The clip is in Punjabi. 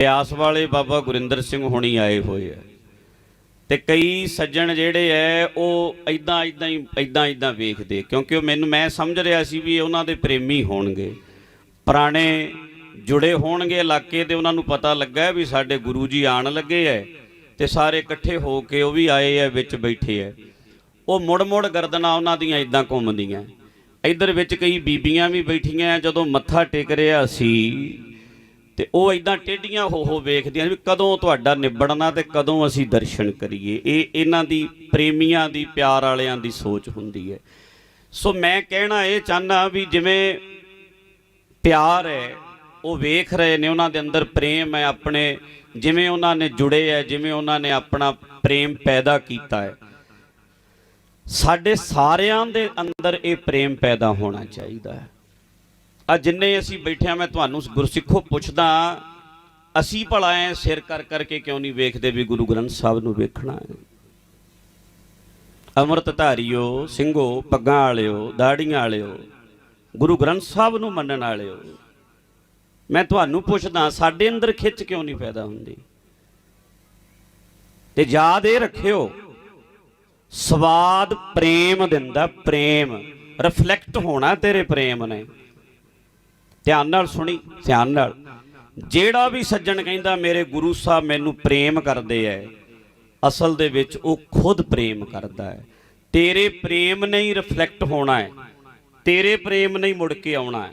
ਬਿਆਸ ਵਾਲੇ ਬਾਬਾ ਗੁਰਿੰਦਰ ਸਿੰਘ ਹੁਣੀ ਆਏ ਹੋਏ ਆ। ਤੇ ਕਈ ਸੱਜਣ ਜਿਹੜੇ ਐ, ਉਹ ਐਦਾਂ ਐਦਾਂ ਹੀ ਐਦਾਂ ਐਦਾਂ ਵੇਖਦੇ, ਕਿਉਂਕਿ ਉਹ ਮੈਨੂੰ, ਮੈਂ ਸਮਝ ਰਿਹਾ ਸੀ ਵੀ ਉਹਨਾਂ ਦੇ ਪ੍ਰੇਮੀ ਹੋਣਗੇ। ਪੁਰਾਣੇ ਜੁੜੇ ਹੋਣਗੇ ਇਲਾਕੇ ਤੇ ਉਹਨਾਂ ਨੂੰ ਪਤਾ ਲੱਗਾ ਵੀ ਸਾਡੇ ਗੁਰੂ ਜੀ ਆਣ ਲੱਗੇ ਐ ਤੇ ਸਾਰੇ ਇਕੱਠੇ ਹੋ ਕੇ ਉਹ ਵੀ ਆਏ ਐ, ਵਿੱਚ ਬੈਠੇ ਐ। ਉਹ ਮੁੜ ਮੁੜ ਗਰਦਨਾਂ ਉਹਨਾਂ ਦੀਆਂ ਇਦਾਂ ਘੁੰਮਦੀਆਂ। ਇੱਧਰ ਵਿੱਚ ਕਈ ਬੀਬੀਆਂ ਵੀ ਬੈਠੀਆਂ, ਜਦੋਂ ਮੱਥਾ ਟੇਕ ਰਿਹਾ ਸੀ ਤੇ ਉਹ ਇਦਾਂ ਟੇਢੀਆਂ ਹੋ ਹੋ ਵੇਖਦੀਆਂ ਵੀ ਕਦੋਂ ਤੁਹਾਡਾ ਨਿਬੜਨਾ ਤੇ ਕਦੋਂ ਅਸੀਂ ਦਰਸ਼ਨ ਕਰੀਏ। ਇਹ ਇਹਨਾਂ ਦੀ ਪ੍ਰੇਮੀਆਂ ਦੀ, ਪਿਆਰ ਵਾਲਿਆਂ ਦੀ ਸੋਚ ਹੁੰਦੀ ਹੈ। ਸੋ ਮੈਂ ਕਹਿਣਾ ਇਹ ਚਾਹਨਾ ਵੀ ਜਿਵੇਂ ਪਿਆਰ ਹੈ, ਉਹ ਵੇਖ ਰਹੇ ਨੇ, ਉਹਨਾਂ ਦੇ ਅੰਦਰ ਪ੍ਰੇਮ ਹੈ, ਆਪਣੇ ਜਿਵੇਂ ਉਹਨਾਂ ਨੇ ਜੁੜੇ ਹੈ, ਜਿਵੇਂ ਉਹਨਾਂ ਨੇ ਆਪਣਾ ਪ੍ਰੇਮ ਪੈਦਾ ਕੀਤਾ ਹੈ। ਸਾਡੇ ਸਾਰਿਆਂ ਦੇ ਅੰਦਰ ਇਹ ਪ੍ਰੇਮ ਪੈਦਾ ਹੋਣਾ ਚਾਹੀਦਾ ਹੈ। ਆ ਜਿੰਨੇ ਅਸੀਂ ਬੈਠਿਆ ਮੈਂ ਤੁਹਾਨੂੰ ਗੁਰਸਿੱਖੋ ਪੁੱਛਦਾ ਅਸੀਂ ਭਲਾ ਐ ਸਿਰ ਕਰ ਕਰਕੇ ਕਿਉਂ ਨਹੀਂ ਵੇਖਦੇ ਵੀ ਗੁਰੂ ਗ੍ਰੰਥ ਸਾਹਿਬ ਨੂੰ ਵੇਖਣਾ ਹੈ? ਅੰਮ੍ਰਿਤ ਧਾਰੀਓ, ਸਿੰਘੋ, ਪੱਗਾਂ ਵਾਲਿਓ, ਦਾੜੀਆਂ ਵਾਲਿਓ, ਗੁਰੂ ਗ੍ਰੰਥ ਸਾਹਿਬ ਨੂੰ ਮੰਨਣ ਵਾਲਿਓ, ਮੈਂ ਤੁਹਾਨੂੰ ਪੁੱਛਦਾ ਸਾਡੇ ਅੰਦਰ ਖਿੱਚ ਕਿਉਂ ਨਹੀਂ ਪੈਦਾ ਹੁੰਦੀ? ਤੇ ਯਾਦ ਇਹ ਰੱਖਿਓ, ਸਵਾਦ ਪ੍ਰੇਮ ਦਿੰਦਾ ਪ੍ਰੇਮ ਰਿਫਲੈਕਟ ਹੋਣਾ ਤੇਰੇ ਪ੍ਰੇਮ ਨੇ। ਧਿਆਨ ਨਾਲ ਸੁਣੀ, ਧਿਆਨ ਨਾਲ। ਜਿਹੜਾ ਵੀ ਸੱਜਣ ਕਹਿੰਦਾ, ਮੇਰੇ ਗੁਰੂ ਸਾਹਿਬ ਮੈਨੂੰ ਪ੍ਰੇਮ ਕਰਦੇ ਐ। ਅਸਲ ਦੇ ਵਿੱਚ ਉਹ ਖੁਦ ਪ੍ਰੇਮ ਕਰਦਾ ਹੈ ਤੇਰੇ ਪ੍ਰੇਮ ਨਹੀਂ ਰਿਫਲੈਕਟ ਹੋਣਾ ਹੈ ਤੇਰੇ ਪ੍ਰੇਮ ਨਹੀਂ ਮੁੜ ਕੇ ਆਉਣਾ ਹੈ